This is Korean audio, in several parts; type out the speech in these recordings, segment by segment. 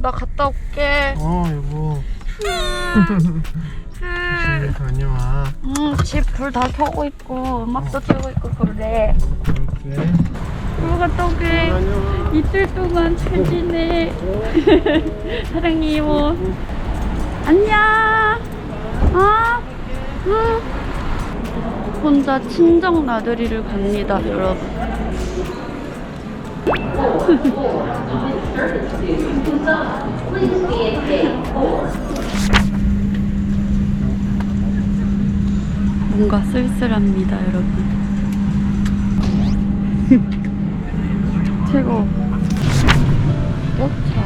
나 갔다 올게. 어 여보 조심히 다녀와 응, 집 불 다 켜고 있고 음악도 틀고 있고 그래. 그렇게 여보 갔다 올게. 다녀와 이틀 동안 잘 지내. 사랑해 이모. 안녕. 아, 응. 혼자 친정 나들이를 갑니다, 여러분. 뭔가 쓸쓸합니다, 여러분. 최고. 도착.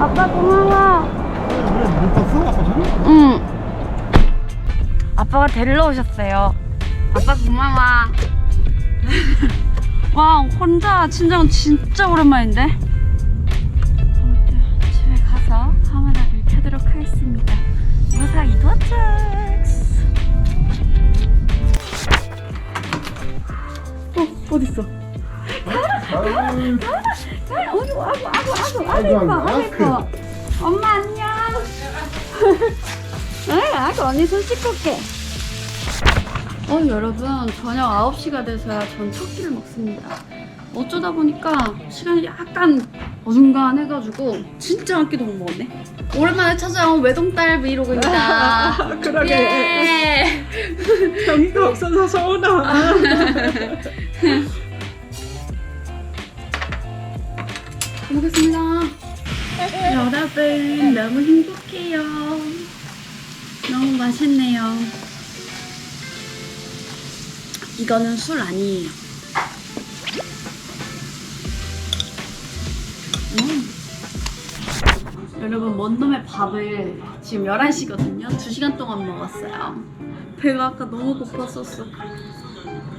아빠 고마워. 응. 아빠가 데리러 오셨어요. 아빠 고마워. 와 혼자 친정 진짜 오랜만인데. 집에 가서 카메라를 켜도록 하겠습니다. 무사히 도착. 어 어디 있어? 아유, 아이고 아이고 아이고 아이고 아이고 아이고, 아이고 아이고, 아이고 엄마 안녕 네 아이고 언니 손 씻고 올게 어 여러분 저녁 9시가 돼서야 전 첫 끼를 먹습니다 어쩌다 보니까 시간이 약간 어중간해가지고 진짜 한 끼도 못 먹었네 오랜만에 찾아온 외동딸 브이로그입니다 그러게. 예. 경이가 없어서 서운하. 먹겠습니다. 여러분 너무 행복해요. 너무 맛있네요. 이거는 술 아니에요. 음. 여러분 먼 놈의 밥을 지금 11시거든요. 2시간 동안 먹었어요. 배가 아까 너무 고팠었어.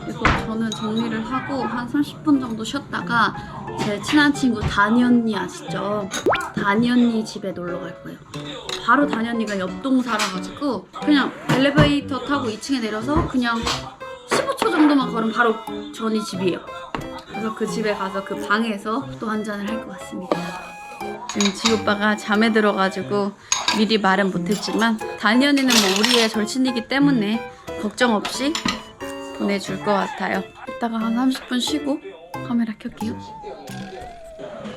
그래서 저는 정리를 하고 한 30분 정도 쉬었다가 제 친한 친구 다니 언니 아시죠? 다니 언니 집에 놀러 갈 거예요. 바로 다니 언니가 옆동 살아가지고 그냥 엘리베이터 타고 2층에 내려서 그냥 15초 정도만 걸으면 바로 저 언니 집이에요. 그래서 그 집에 가서 그 방에서 또 한 잔을 할 것 같습니다. 지금 지 오빠가 잠에 들어가지고 미리 말은 못했지만 언니는 뭐 우리의 절친이기 때문에 걱정 없이 보내줄 것 같아요. 이따가 한 30분 쉬고 카메라 켤게요.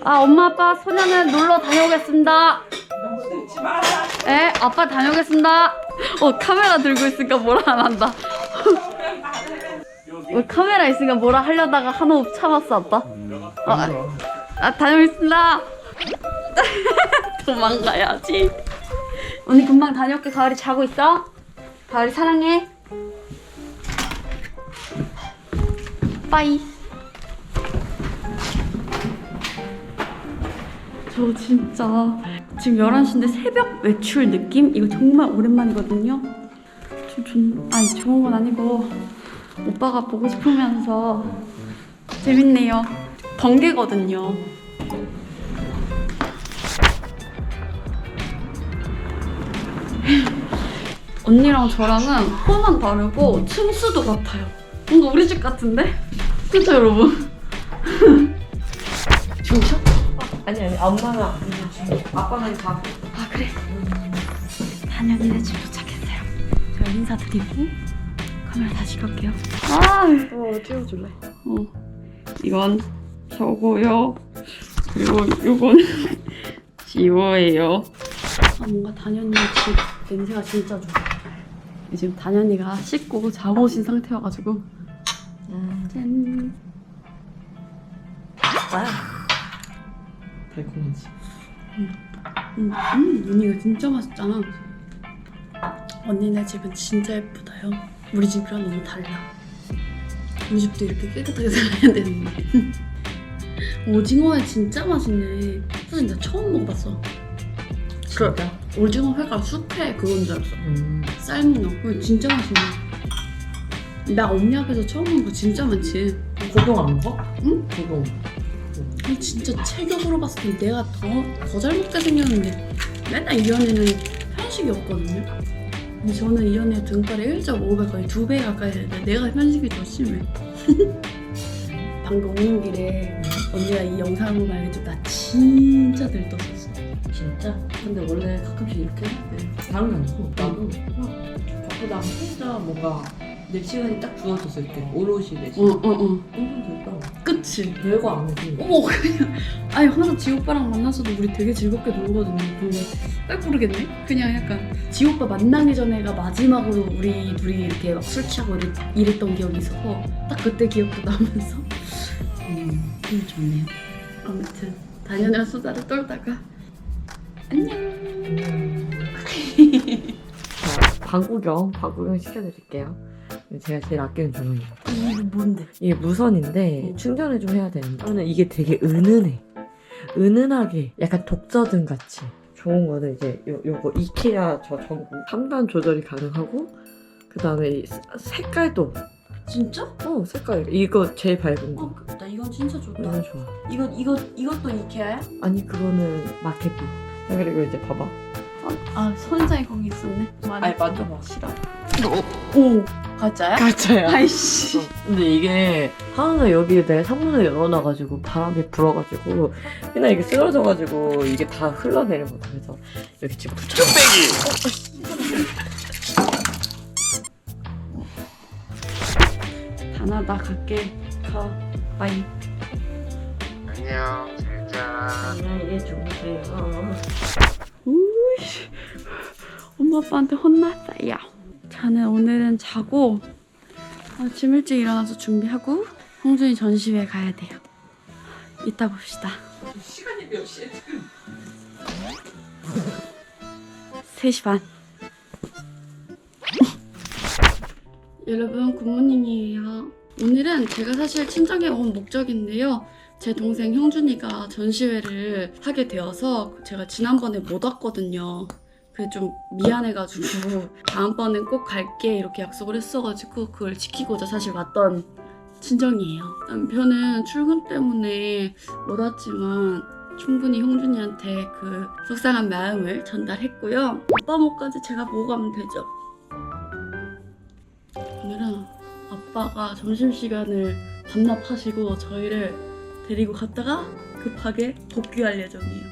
아 엄마 아빠 소녀는 놀러 다녀오겠습니다. 네 아빠 다녀오겠습니다. 어 카메라 들고 있으니까 뭐라 안 한다. 왜 카메라 있으니까 뭐라 하려다가 한 호흡 참았어 아빠? 아, 아 다녀오겠습니다. 도망가야지. 언니 금방 다녀올게. 가을이 자고 있어? 가을이 사랑해. 빠이. 저 진짜 지금 11시인데 새벽 외출 느낌? 이거 정말 오랜만이거든요. 좀 좋, 아니 좋은 건 아니고 오빠가 보고 싶으면서 재밌네요. 번개거든요. 언니랑 저랑은 폰만 다르고 층수도 같아요. 뭔가 우리 집 같은데? 그쵸 여러분? 주무셔? 아니 아니 엄마는 아빠는 가. 아 그래? 단연이네 집 도착했어요. 제가 인사드리고 카메라 다시 켤게요. 아, 어 찍어줄래? 어. 이건 저고요. 그리고 요건 지호예요. 아 뭔가 단연이 집 냄새가 진짜 좋아. 지금 단연이가 씻고 자고 오신 상태여가지고 음. 짠. 나야. 달콤하지. 음, 음, 언니가 진짜 맛있잖아. 언니네 집은 진짜 예쁘다요. 우리 집이랑 너무 달라. 우리 집도 이렇게 깨끗하게 살아야 되는데. 오징어회 진짜 맛있네. 사실 나 처음 먹어봤어. 그 진짜? 오징어 회가 숙회 그건 줄 알았어. 음. 삶은 거. 그거 진짜 맛있네. 나 언니 앞에서 처음 먹은 거 진짜 많지. 고동 안 먹어? 응? 고동. 아니, 진짜 체격으로 봤을 때 내가 더, 더 잘 먹게 생겼는데 맨날 이연이는 편식이 없거든요. 근데 저는 이연이 등살이 1.5배 거의 2배 가까이 되는데 내가 편식이 더 심해. 방금 오는 길에 언니가 이 영상을 알겠죠? 나 진짜 들떴었어. 진짜? 근데 원래 가끔씩 이렇게 해. 다른 게 아니고 나도 그냥 바쁘다 혼자 뭔가 내 시간이 딱 주어졌을 때 오롯이 내 시간 어, 어, 어. 엄청 됐다 그치? 별거 안 해도 어머, 그냥. 아니, 항상 지오빠랑 만나서도 우리 되게 즐겁게 놀거든요. 그거 딱 모르겠네? 그냥 약간 지오빠 만나기 전에가 마지막으로 우리 둘이 이렇게 막 술 취하고 이랬, 이랬던 기억이 있어서 딱 그때 기억도 나면서 음, 음 좋네요. 아무튼 단연이랑 수다를 떨다가 안녕. 방구경 방구경 시켜드릴게요 제가 제일 아끼는 조명이에요 이거 뭔데? 이게 무선인데 어. 충전을 좀 해야 되는데 저는 이게 되게 은은해 은은하게 약간 독서등 같이 좋은 거는 이제 요, 요거 이케아 저 전구 3단 조절이 가능하고 그 다음에 색깔도 진짜? 어 색깔 이거 제일 밝은 거 어, 나 이건 진짜 좋다. 이거 좋아 이거 이거 이것도 이케아야? 아니 그거는 마켓비 그리고 이제 봐봐 아 선자에 거기 있었네. 아니 만져봐 싫어. 오 가짜야? 가짜야 아이씨. 근데 이게 하나 여기에 내가 창문을 열어놔가지고 바람이 불어가지고 그냥 이게 쓰러져가지고 이게 다 흘러내린 거다 그래서 여기 지금 붙여 다나 나 갈게. 가. 바이. 안녕 잘자 안녕히 주무세요 우이씨. 엄마 아빠한테 혼났다 야. 자는 오늘은 자고 아침 일찍 일어나서 준비하고 홍준이 전시회 가야 돼요. 이따 봅시다. 시간이 몇 시에 3시 반. 여러분 굿모닝이에요. 오늘은 제가 사실 친정에 온 목적인데요. 제 동생 형준이가 전시회를 하게 되어서 제가 지난번에 못 왔거든요. 그게 좀 미안해가지고 다음번엔 꼭 갈게 이렇게 약속을 했어가지고 그걸 지키고자 사실 왔던 친정이에요. 남편은 출근 때문에 못 왔지만 충분히 형준이한테 그 속상한 마음을 전달했고요. 아빠 목까지 제가 보고 가면 되죠. 오늘은 아빠가 점심시간을 반납하시고 저희를 데리고 갔다가 급하게 복귀할 예정이에요.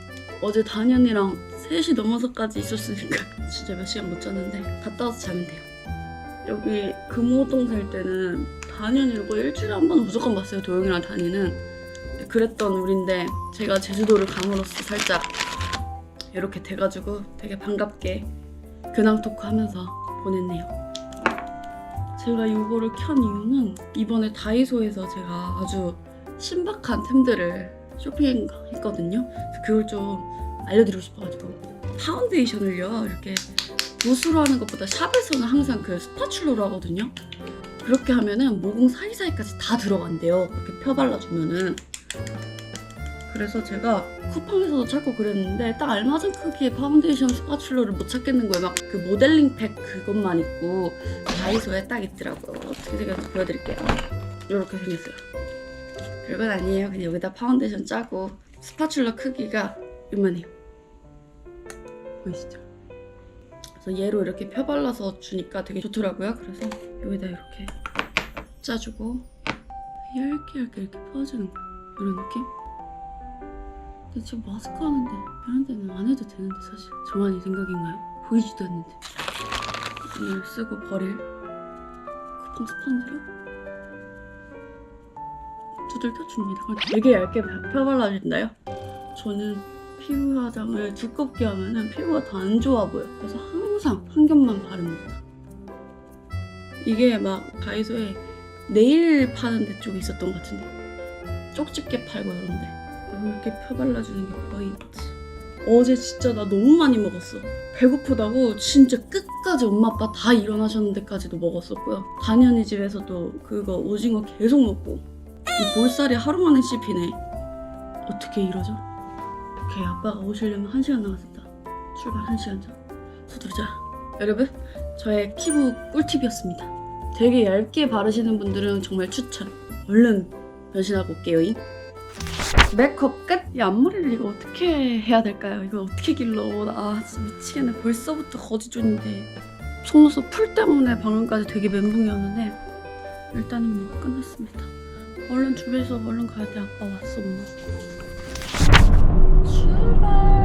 어제 단연이랑 3시 넘어서까지 있었으니까 진짜 몇 시간 못 잤는데 갔다 와서 자면 돼요. 여기 금호동 살 때는 단연이를 거의 일주일에 한 번은 무조건 봤어요. 도영이랑 단이는. 그랬던 우린데 제가 제주도를 감으로써 살짝 이렇게 돼가지고 되게 반갑게 근황 토크 하면서 보냈네요. 제가 이거를 켠 이유는 이번에 다이소에서 제가 아주 신박한 템들을 쇼핑했거든요. 그걸 좀 알려드리고 싶어가지고 파운데이션을요 이렇게 붓으로 하는 것보다 샵에서는 항상 그 스파츌러로 하거든요. 그렇게 하면은 모공 사이사이까지 다 들어간대요. 그렇게 펴발라주면은. 그래서 제가 쿠팡에서도 찾고 그랬는데 딱 알맞은 크기의 파운데이션 스파츌러를 못 찾겠는 거예요. 막 그 모델링 팩 그것만 있고 다이소에 딱 있더라고요. 어떻게 생겼는지 보여드릴게요. 이렇게 생겼어요. 별건 아니에요. 그냥 여기다 파운데이션 짜고 스파츌러 크기가 이만해요. 보이시죠? 그래서 얘로 이렇게 펴발라서 주니까 되게 좋더라고요. 그래서 여기다 이렇게 짜주고 얇게 얇게 이렇게 퍼주는 거 이런 느낌? 근데 지금 마스크 하는데 이런 데는 안 해도 되는데 사실 저만의 생각인가요? 보이지도 않는데 오늘 쓰고 버릴 쿠팡 스펀지로 두들겨줍니다. 되게 얇게 펴발라준다요? 저는 피부 화장을 두껍게 하면은 피부가 더 안 좋아 보여. 그래서 항상 한 겹만 바릅니다. 이게 막 다이소에 네일 파는 데 쪽에 있었던 것 같은데 쪽집게 팔고 이런데 이렇게 펴발라주는 게 포인트. 어제 진짜 나 너무 많이 먹었어. 배고프다고 진짜 끝까지 엄마 아빠 다 일어나셨는 데까지도 먹었었고요. 단연이 집에서도 그거 오징어 계속 먹고 이 볼살이 하루 만에 씹히네. 어떻게 이러죠? 오케이 아빠가 오시려면 한 시간 남았습니다. 출발 한 시간 전. 서두르자. 여러분 저의 피부 꿀팁이었습니다. 되게 얇게 바르시는 분들은 정말 추천. 얼른 변신하고 올게요잉. 메이크업 끝! 이 앞머리를 이거 어떻게 해야 될까요? 이거 어떻게 길러? 아 진짜 미치겠네. 벌써부터 거지존인데. 속눈썹 풀 때문에 방금까지 되게 멘붕이었는데 일단은 뭐 끝났습니다. 얼른 준비해서 얼른 가야 돼. 아빠 왔어, 엄마. 출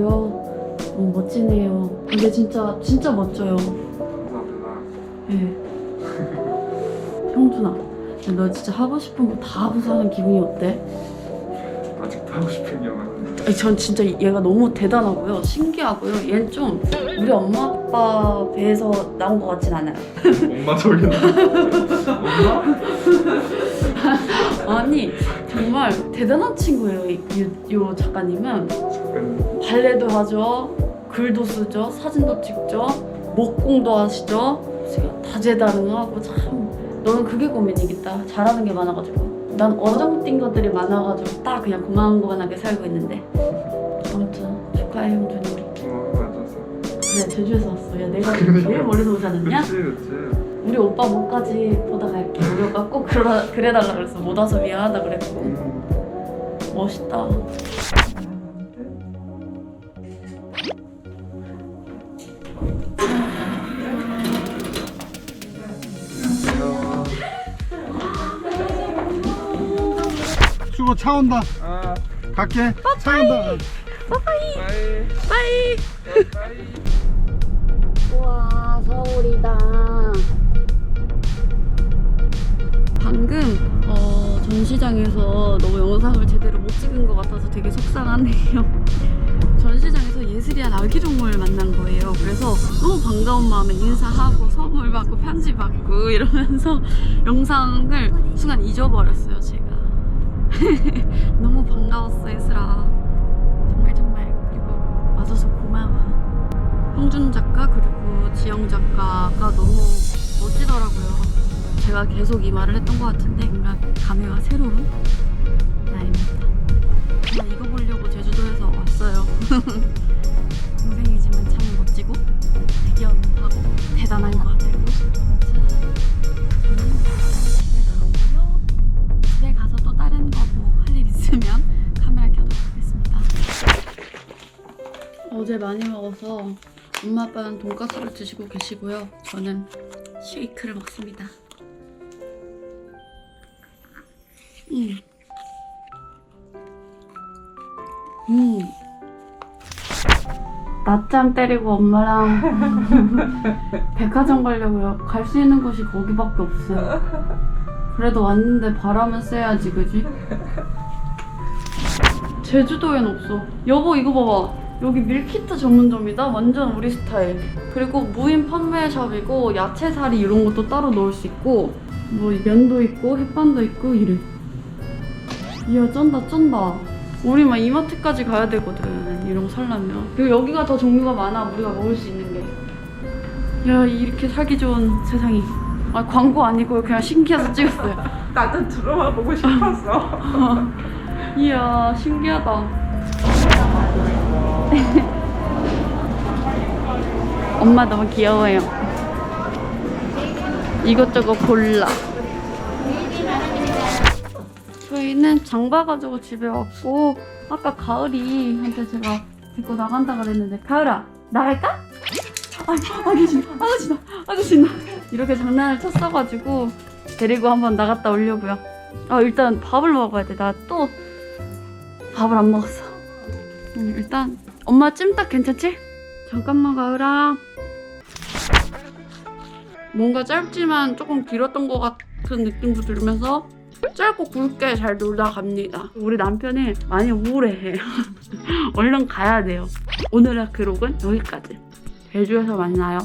고요. 너무 멋지네요. 근데 진짜 진짜 멋져요. 감사합니다. 예. 형준아, 너 진짜 하고 싶은 거 다 하고서 하는 기분이 어때? 아직도 하고 싶은 게 많은데. 아니, 전 진짜 얘가 너무 대단하고요. 신기하고요. 얘는 좀 우리 엄마 아빠 배에서 나온 것 같진 않아요. 엄마 소리나. 엄마? 아니 정말 대단한 친구예요. 이, 이, 요 작가님은 잠깐. 발레도 하죠, 글도 쓰죠, 사진도 찍죠, 목공도 하시죠. 다재다능하고 참 너는 그게 고민이겠다. 잘하는 게 많아가지고 난 어정뛴 것들이 많아가지고 딱 그냥 고만고만하게 살고 있는데 아무튼 축하해 형준이. 그래 제주에서 왔어. 야 내가. 제일 멀리서 오지 않았냐? 그치 그치. 우리 오빠 목까지 보다 갈게. 우리 오빠 꼭 그러라, 그래달라 그랬어. 못 와서 미안하다 그랬고 음. 멋있다. 수고 차 온다. 아, 갈게. 차 온다. 빠이. 빠이. 빠이. 우와 서울이다. 방금 어, 전시장에서 너무 영상을 제대로 못 찍은 것 같아서 되게 속상하네요. 전시장에서 예슬이한 아기동물 만난 거예요. 그래서 너무 반가운 마음에 인사하고 선물 받고 편지 받고 이러면서 영상을 순간 잊어버렸어요, 제가. 너무 반가웠어, 예슬아. 정말 정말 그리고 와줘서 고마워. 홍준 작가 그리고 지영 작가가 너무 멋지더라고요. 제가 계속 이 말을 했던 것 같은데 뭔가 감회가 새로운 날입니다. 정말 이거 보려고 제주도에서 왔어요. 먹어서 엄마 아빠는 돈가스를 드시고 계시고요. 저는 쉐이크를 먹습니다. 음. 음. 낮잠 때리고 엄마랑 백화점 가려고요. 갈 수 있는 곳이 거기밖에 없어요. 그래도 왔는데 바람은 쐬야지, 그지? 제주도엔 없어. 여보 이거 봐봐. 여기 밀키트 전문점이다. 완전 우리 스타일. 그리고 무인 판매샵이고 야채사리 이런 것도 따로 넣을 수 있고 뭐 면도 있고 햇반도 있고 이래. 이야 쩐다 쩐다. 우리 막 이마트까지 가야 되거든. 이런 거 살려면. 그리고 여기가 더 종류가 많아. 우리가 먹을 수 있는 게. 야 이렇게 살기 좋은 세상이. 아 광고 아니고 그냥 신기해서 찍었어요. 나도 들어와 보고 싶었어. 이야 신기하다. 엄마 너무 귀여워요. 이것저것 골라. 저희는 장 봐가지고 집에 왔고 아까 가을이한테 제가 데리고 나간다 그랬는데 가을아 나갈까? 아, 신나, 아기 신나. 이렇게 장난을 쳤어가지고 데리고 한번 나갔다 오려고요. 아 일단 밥을 먹어야 돼. 나 또 밥을 안 먹었어. 음, 일단 엄마 찜닭 괜찮지? 잠깐만 가을아. 뭔가 짧지만 조금 길었던 것 같은 느낌도 들면서 짧고 굵게 잘 놀다 갑니다. 우리 남편이 많이 우울해해. 얼른 가야 돼요. 오늘의 기록은 여기까지. 제주에서 만나요.